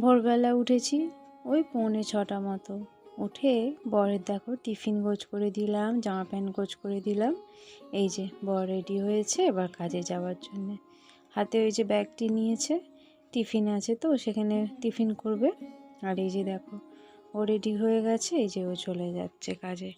ভোরবেলা উঠেছি, ওই পৌনে ছটা মতো। উঠে বরের দেখো টিফিন গোছ করে দিলাম, জামা প্যান্ট গোছ করে দিলাম। এই যে, বর রেডি হয়েছে, এবার কাজে যাওয়ার জন্যে। হাতে ওই যে ব্যাগটি নিয়েছে, টিফিন আছে তো, সেখানে টিফিন করবে। আর এই যে দেখো, ও রেডি হয়ে গেছে, এই যে ও চলে যাচ্ছে কাজে।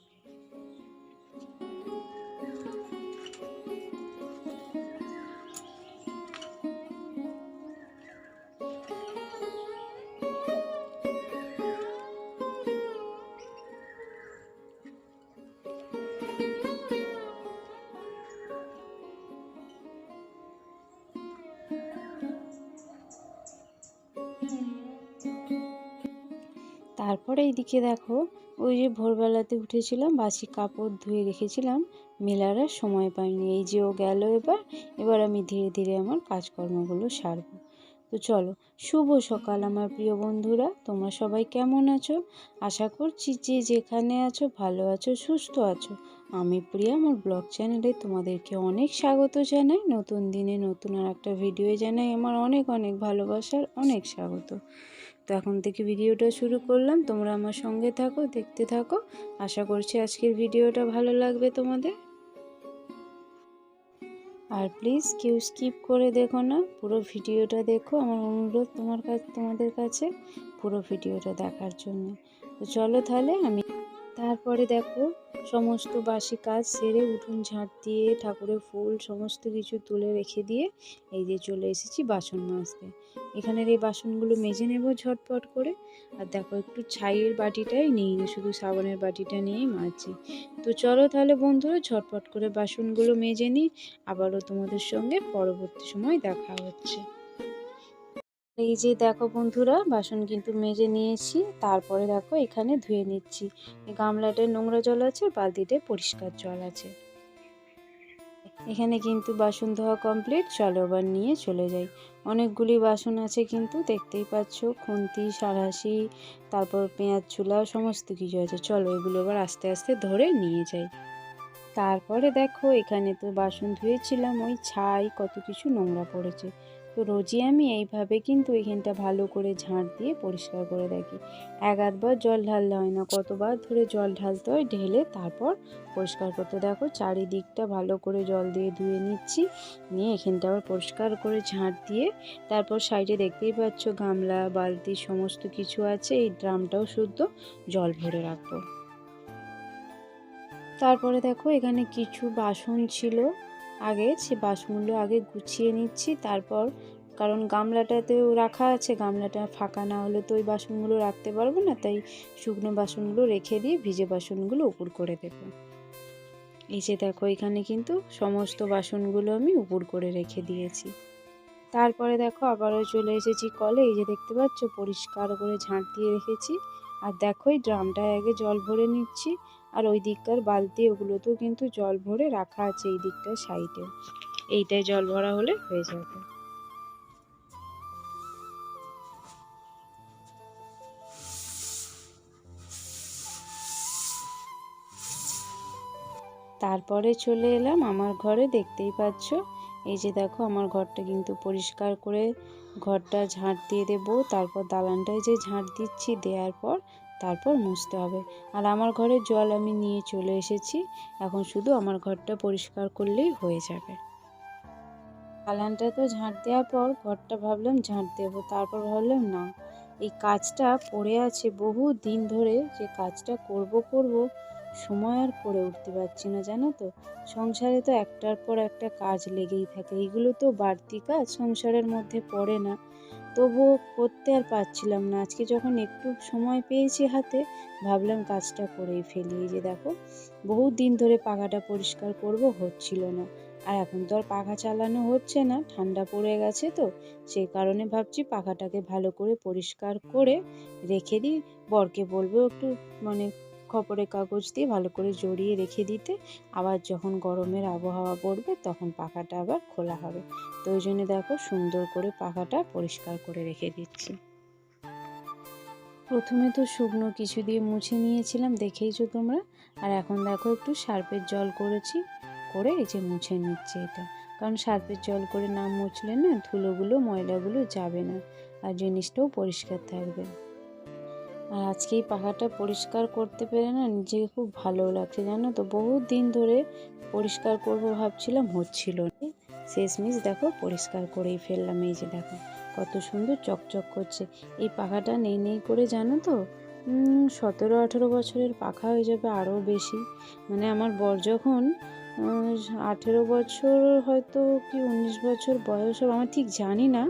তারপরে এইদিকে দেখো, ওই যে ভোরবেলাতে উঠেছিলাম, বাসি কাপড় ধুয়ে রেখেছিলাম, মেলার সময় পাইনি। এই যে ও গেল এবার এবার আমি ধীরে ধীরে আমার কাজকর্মগুলো সারবো। তো চলো, শুভ সকাল আমার প্রিয় বন্ধুরা, তোমরা সবাই কেমন আছো? আশা করছি যে যেখানে আছো, ভালো আছো, সুস্থ আছো। আমি প্রিয়া, আমার ব্লগ চ্যানেলে তোমাদেরকে অনেক স্বাগত জানাই। নতুন দিনে নতুন আর একটা ভিডিও জানাই আমার অনেক অনেক ভালোবাসার অনেক স্বাগত। তো এখন থেকে ভিডিওটা শুরু করলাম। তোমরা আমার সঙ্গে থাকো, দেখতে থাকো। আশা করছি আজকের ভিডিওটা ভালো লাগবে তোমাদের। আর প্লিজ কেউ স্কিপ করে দেখো না, পুরো ভিডিওটা দেখো। আমার অনুরোধ তোমার কাছে তোমাদের কাছে পুরো ভিডিওটা দেখার জন্য। তো চলো তাহলে আমি তারপরে দেখো, সমস্ত বাসি কাজ সেরে উঠুন ঝাঁট দিয়ে, ঠাকুরের ফুল, সমস্ত কিছু তুলে রেখে দিয়ে এই যে চলে এসেছি বাসন মাজতে। এখানের এই বাসনগুলো মেজে নেব ঝটপট করে। আর দেখো, একটু ছাইয়ের বাটিটাই নিই না, শুধু সাবানের বাটিটা নিয়েই মাজছি। তো চলো তাহলে বন্ধুরা, ঝটপট করে বাসনগুলো মেজে নিই। আবারও তোমাদের সঙ্গে পরবর্তী সময় দেখা হচ্ছে। এই যে দেখো বন্ধুরা, বাসন কিন্তু মেজে নিয়েছি। তারপরে দেখো এখানে ধুয়ে নিচ্ছি। গামলাটায় নোংরা জল আছে বালতিতে পরিষ্কার জল আছে। এখানে কিন্তু বাসন ধোয়া কমপ্লিট, চলো আবার নিয়ে চলে যাই। অনেকগুলি বাসন আছে কিন্তু, দেখতেই পাচ্ছ, খুন্তি, সারাশি, তারপর পেঁয়াজ চুলা সমস্ত কিছু আছে। চলো এগুলো আবার আস্তে আস্তে ধরে নিয়ে যাই। তারপরে দেখো, এখানে তো বাসন ধুয়েছিলাম, ওই ছাই, কত কিছু নোংরা পড়েছে। তো রোজই আমি এইভাবে কিন্তু এখানটা ভালো করে ঝাঁট দিয়ে পরিষ্কার করে রাখি এক আধবার জল ঢাললে হয় না, কতবার ধরে জল ঢালতে হয়, ঢেলে তারপর পরিষ্কার করতে। দেখো, চারিদিকটা ভালো করে জল দিয়ে ধুয়ে নিচ্ছি, নিয়ে এখানটা আবার পরিষ্কার করে ঝাঁট দিয়ে তারপর সাইডে দেখতেই পাচ্ছ গামলা, বালতি, সমস্ত কিছু আছে, এই ড্রামটাও শুদ্ধ জল ভরে রাখব। তারপরে দেখো এখানে কিছু বাসন ছিল। আগে সে বাসনগুলো আগে গুছিয়ে নিচ্ছি, তারপর কারণ গামলাটাতেও রাখা আছে, গামলাটা ফাঁকা না হলে তো ওই বাসনগুলো রাখতে পারব না, তাই শুকনো বাসনগুলো রেখে দিয়ে ভিজে বাসনগুলো উপর করে দেব। এই যে দেখো এখানে কিন্তু সমস্ত বাসনগুলো আমি উপর করে রেখে দিয়েছি। তারপরে দেখো আবারও চলে এসেছি কলে, এই যে দেখতে পাচ্ছ পরিষ্কার করে ঝাঁট দিয়ে রেখেছি। আর দেখো এই ড্রামটায় আগে জল ভরে নিচ্ছি আর ওই দিককার বালতি ওগুলোতেও কিন্তু জল ভরে রাখা আছে এই দিকটার সাইডে। এইটাই জল ভরা হলে হয়ে যাবে। তারপরে চলে এলাম আমার ঘরে, দেখতেই পাচ্ছ। এই যে দেখো, আমার ঘরটা কিন্তু পরিষ্কার করে ঘরটা ঝাঁট দিয়ে দেবো। তারপর দালানটায় যে ঝাঁট দিচ্ছি দেওয়ার পর তারপর মুছতে হবে। আর আমার ঘরে জল আমি নিয়ে চলে এসেছি। এখন শুধু আমার ঘরটা পরিষ্কার করলেই হয়ে যাবে। দালানটা তো ঝাঁট দেওয়ার পর ঘরটা ভাবলাম ঝাঁট দেবো, তারপর ভাবলাম না। এই কাজটা পড়ে আছে বহু দিন ধরে, যে কাজটা করব করব সময় আর করে উঠতে পারছি না, জানো তো? সংসারে তো একটার পর একটা কাজ লেগেই থাকে। এগুলো তো বাড়তি কাজ, সংসারের মধ্যে পড়ে না। তবুও করতে আর পারছিলাম না। আজকে যখন একটু সময় পেয়েছি হাতে, ভাবলাম কাজটা করেই ফেলি। যে দেখো, বহু দিন ধরে পাখাটা পরিষ্কার করব, হচ্ছিল না। আর এখন তো আর পাখা চালানো হচ্ছে না, ঠান্ডা পড়ে গেছে তো সেই কারণে ভাবছি পাখাটাকে ভালো করে পরিষ্কার করে রেখে দিই। বরকে বলব একটু মানে খবরের কাগজ দিয়ে ভালো করে জড়িয়ে রেখে দিতে। আবার যখন গরমের আবহাওয়া পড়বে, তখন পাখাটা আবার খোলা হবে। তো ওই জন্য দেখো, সুন্দর করে পাখাটা পরিষ্কার করে রেখে দিচ্ছি। প্রথমে তো শুকনো কিছু দিয়ে মুছে নিয়েছিলাম, দেখেইছো তোমরা? আর এখন দেখো, একটু সার্পের জল করেছি, করে এই যে মুছে নিচ্ছে এটা। কারণ সার্পের জল করে না মুছলে না ধুলোগুলো, ময়লাগুলো যাবে না। আর জিনিসটাও পরিষ্কার থাকবে। আর আজকে এই পাখাটা পরিষ্কার করতে পেরে না নিজেকে খুব ভালো লাগছে, জানো তো? বহুত দিন ধরে পরিষ্কার করব ভাবছিলাম, হচ্ছিল না। শেষমেশ দেখো পরিষ্কার করেই ফেললাম, এই যে দেখো কত সুন্দর চকচক করছে। এই পাখাটা নেই নেই করে জানো তো? সতেরো আঠেরো বছরের পাখা হয়ে যাবে আরও বেশি। মানে আমার বর যখন আঠেরো বছর হয়তো কি উনিশ বছর বয়স আমার ঠিক জানি না।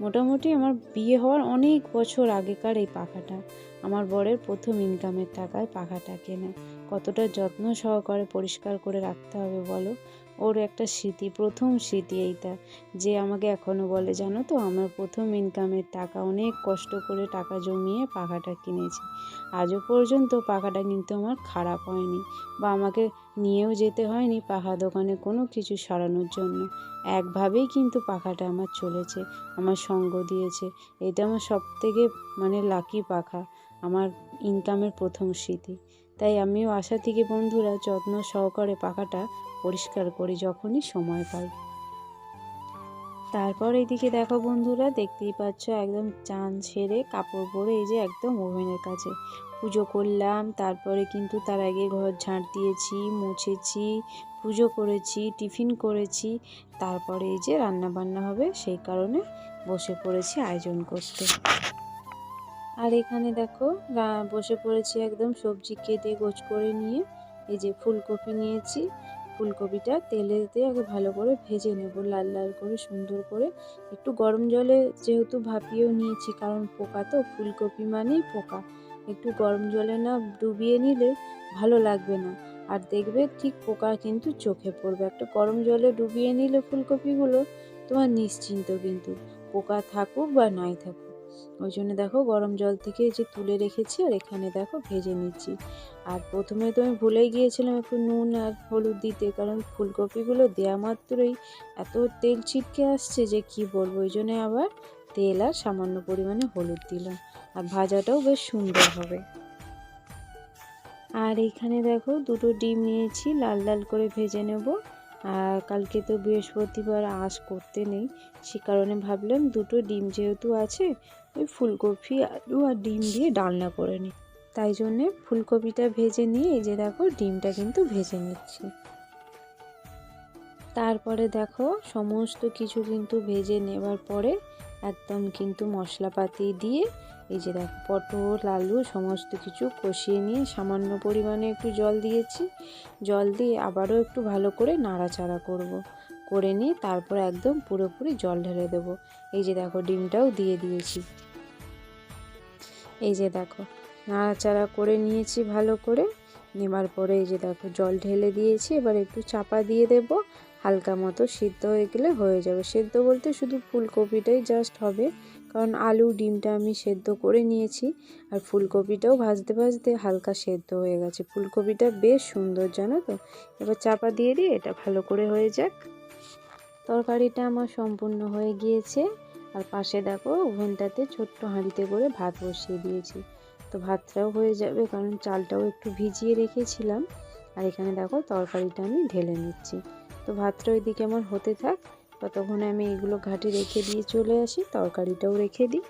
মোটামুটি আমার বিয়ে হওয়ার অনেক বছর আগেকার এই পাখাটা। আমার বরের প্রথম ইনকামের টাকায় পাখাটা কেনা। কতটা যত্ন সহকারে পরিষ্কার করে রাখতে হবে বলো? ওর একটা স্মৃতি, প্রথম স্মৃতি এইটা। যে আমাকে এখনও বলে, জানো তো, আমার প্রথম ইনকামের টাকা, অনেক কষ্ট করে টাকা জমিয়ে পাখাটা কিনেছি। আজও পর্যন্ত পাখাটা কিন্তু আমার খারাপ হয়নি বা আমাকে নিয়েও যেতে হয়নি পাখা দোকানে কোনো কিছু সরানোর জন্য। একভাবেই কিন্তু পাখাটা আমার চলেছে, আমার সঙ্গ দিয়েছে। এটা আমার সব থেকে মানে লাকি পাখা। আমার ইনকামের প্রথম স্মৃতি। তাই আমিও আশা থেকে বন্ধুরা যত্ন সহকারে পাখাটা পরিষ্কার করি যখনই সময় পাই। তারপর এইদিকে দেখো বন্ধুরা, দেখতেই পাচ্ছ একদম চান ছেড়ে কাপড় পরে এই যে একদম ওভেনের কাছে। পুজো করলাম, তারপরে কিন্তু তার আগে ঘর ঝাঁট দিয়েছি, মুছেছি, পুজো করেছি, টিফিন করেছি, তারপরে এই যে রান্না বান্না হবে, সেই কারণে বসে পড়েছি আয়োজন করতে। আর এখানে দেখো বসে পড়েছি একদম সবজি কেটে গোছ করে নিয়ে। এই যে ফুলকপি নিয়েছি, ফুলকপিটা তেলে দিয়ে আগে ভালো করে ভেজে নেব, লাল লাল করে, সুন্দর করে। একটু গরম জলে যেহেতু ভাপিয়েও নিয়েছি, কারণ পোকা তো, ফুলকপি মানেই পোকা। একটু গরম জলে না ডুবিয়ে নিলে ভালো লাগবে না। আর দেখবে ঠিক পোকা কিন্তু চোখে পড়বে। একটা গরম জলে ডুবিয়ে নিলে ফুলকপিগুলো তোমার নিশ্চিন্ত কিন্তু, পোকা থাকুক বা নাই থাকুক। ওই জন্য দেখো গরম জল থেকে যে তুলে রেখেছি আর এখানে দেখো ভেজে নিচ্ছি। আর প্রথমে তো আমি ভুলেই গিয়েছিলাম একটু নুন আর হলুদ দিতে, কারণ ফুলকপিগুলো দেওয়া মাত্রই এত তেল ছিটকে আসছে যে কি বলব? ওই জন্য আবার তেল আর সামান্য পরিমাণে হলুদ দিলাম। আর ভাজাটাও বেশ সুন্দর হবে। আর এইখানে দেখো দুটো ডিম নিয়েছি, লাল লাল করে ভেজে নেব। আর কালকে তো বৃহস্পতিবার আঁশ করতে নেই, সে কারণে ভাবলাম দুটো ডিম যেহেতু আছে ওই ফুলকপি, আলু আর ডিম দিয়ে ডালনা করে নিই। তাই জন্যে ফুলকপিটা ভেজে নিয়ে এই যে দেখো ডিমটা কিন্তু ভেজে নিচ্ছি। তারপরে দেখো সমস্ত কিছু কিন্তু ভেজে নেবার পরে একদম কিন্তু মশলাপাতি দিয়ে এই যে দেখো পটল, আলু সমস্ত কিছু কষিয়ে নিয়ে সামান্য পরিমাণে একটু জল দিয়েছি। জল দিয়ে আবারও একটু ভালো করে নাড়াচাড়া করব। করে নিয়ে তারপর একদম পুরোপুরি জল ঢেলে দেবো। এই যে দেখো, ডিমটাও দিয়ে দিয়েছি। এই যে দেখো, নাড়াচাড়া করে নিয়েছি ভালো করে। নেবার পরে এই যে দেখো, জল ঢেলে দিয়েছি। এবার একটু চাপা দিয়ে দেব। হালকা মতো সিদ্ধ হয়ে গেলে হয়ে যাবে। সেদ্ধ বলতে শুধু ফুলকপিটাই জাস্ট হবে। কারণ আলু, ডিমটা আমি সেদ্ধ করে নিয়েছি। আর ফুলকপিটাও ভাজতে ভাজতে হালকা সেদ্ধ হয়ে গেছে। ফুলকপিটা বেশ সুন্দর, জানো তো? এবার চাপা দিয়ে দিয়ে এটা ভালো করে হয়ে যাক। তরকারিটা আমার সম্পূর্ণ হয়ে গিয়েছে। আর পাশে দেখো ওভেনটাতে ছোট্ট হাঁড়িতে করে ভাত বসিয়ে দিয়েছি। তো ভাতটাও হয়ে যাবে কারণ চালটাও একটু ভিজিয়ে রেখেছিলাম। আর এখানে দেখো তরকারিটা আমি ঢেলে নিচ্ছি। তো ভাতটা ওইদিকে আমার হতে থাক। ততক্ষণে আমি এগুলো ঘাটে রেখে দিয়ে চলে আসি। তরকারিটাও রেখে দিই।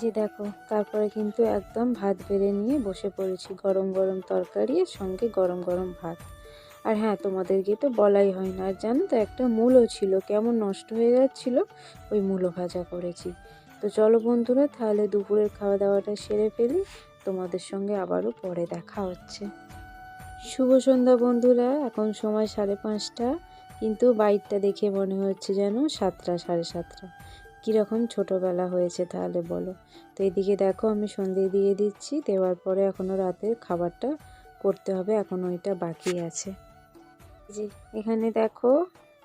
যে দেখো, তারপরে কিন্তু একদম ভাত বেড়ে নিয়ে বসে পড়েছি। গরম গরম তরকারি আর সঙ্গে গরম গরম ভাত। আর হ্যাঁ তোমাদেরকে তো বলাই হয় না। আর জানো তো, একটা মূলও ছিল। কেমন নষ্ট হয়ে যাচ্ছিল, ওই মূলো ভাজা করেছি। তো চলো বন্ধুরা, তাহলে দুপুরের খাওয়া দাওয়াটা সেরে ফেলি। তোমাদের সঙ্গে আবারও পরে দেখা হচ্ছে। শুভ সন্ধ্যা বন্ধুরা, এখন সময় সাড়ে পাঁচটা। কিন্তু বাইকটা দেখে মনে হচ্ছে যেন সাতটা, সাড়ে সাতটা। কীরকম ছোটোবেলা হয়েছে তাহলে বলো। তো এদিকে দেখো আমি সন্ধে দিয়ে দিচ্ছি, দেওয়ার পরে এখনও রাতের খাবারটা করতে হবে, এখন ওইটা বাকি আছে। যে এখানে দেখো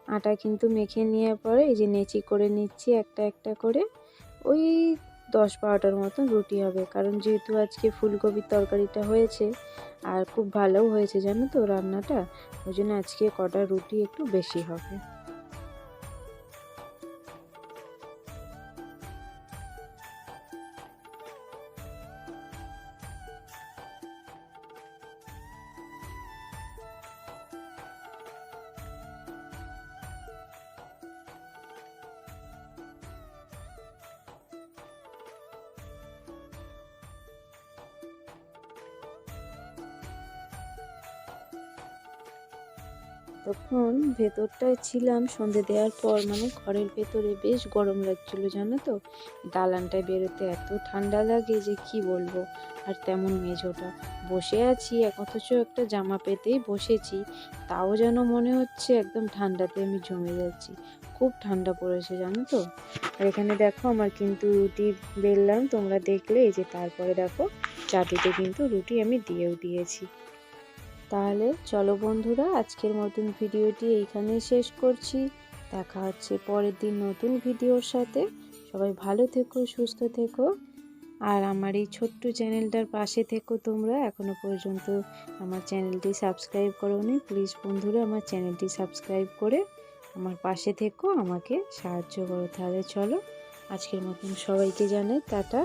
আটা কিন্তু মেখে নেওয়ার পরে এই যে নেচি করে নিচ্ছি একটা একটা করে, ওই দশ বারোটার মতন রুটি হবে। কারণ যেহেতু আজকে ফুলকপির তরকারিটা হয়েছে, আর খুব ভালোও হয়েছে জানো তো রান্নাটা, ওই জন্য আজকে কটা রুটি একটু বেশি হবে। তখন ভেতরটায় ছিলাম সন্ধে দেওয়ার পর মানে ঘরের ভেতরে বেশ গরম লাগছিল, জানো তো? দালানটায় বেরোতে এত ঠান্ডা লাগে যে কি বলব? আর তেমন মেঝোটা। বসে আছি, এক অথচ একটা জামা পেতেই বসেছি। তাও যেন মনে হচ্ছে একদম ঠান্ডাতে আমি জমে যাচ্ছি। খুব ঠান্ডা পড়েছে, জানো তো? আর এখানে দেখো আমার কিন্তু রুটি বেললাম, তোমরা দেখলে, এই যে তারপরে দেখো, চাটুতে কিন্তু রুটি আমি দিয়েও দিয়েছি। তাহলে চলো বন্ধুরা, আজকের মতন ভিডিওটি এইখানে শেষ করছি। দেখা হচ্ছে পরের দিন নতুন ভিডিওর সাথে। সবাই ভালো থেকো, সুস্থ থেকো। আর আমার এই ছোট্ট চ্যানেলটার পাশে থেকো তোমরা। এখনও পর্যন্ত আমার চ্যানেলটি সাবস্ক্রাইব করোনি, প্লিজ বন্ধুরা আমার চ্যানেলটি সাবস্ক্রাইব করে আমার পাশে থেকো, আমাকে সাহায্য করো। তাহলে চলো, আজকের মতন সবাইকে জানাই টাটা।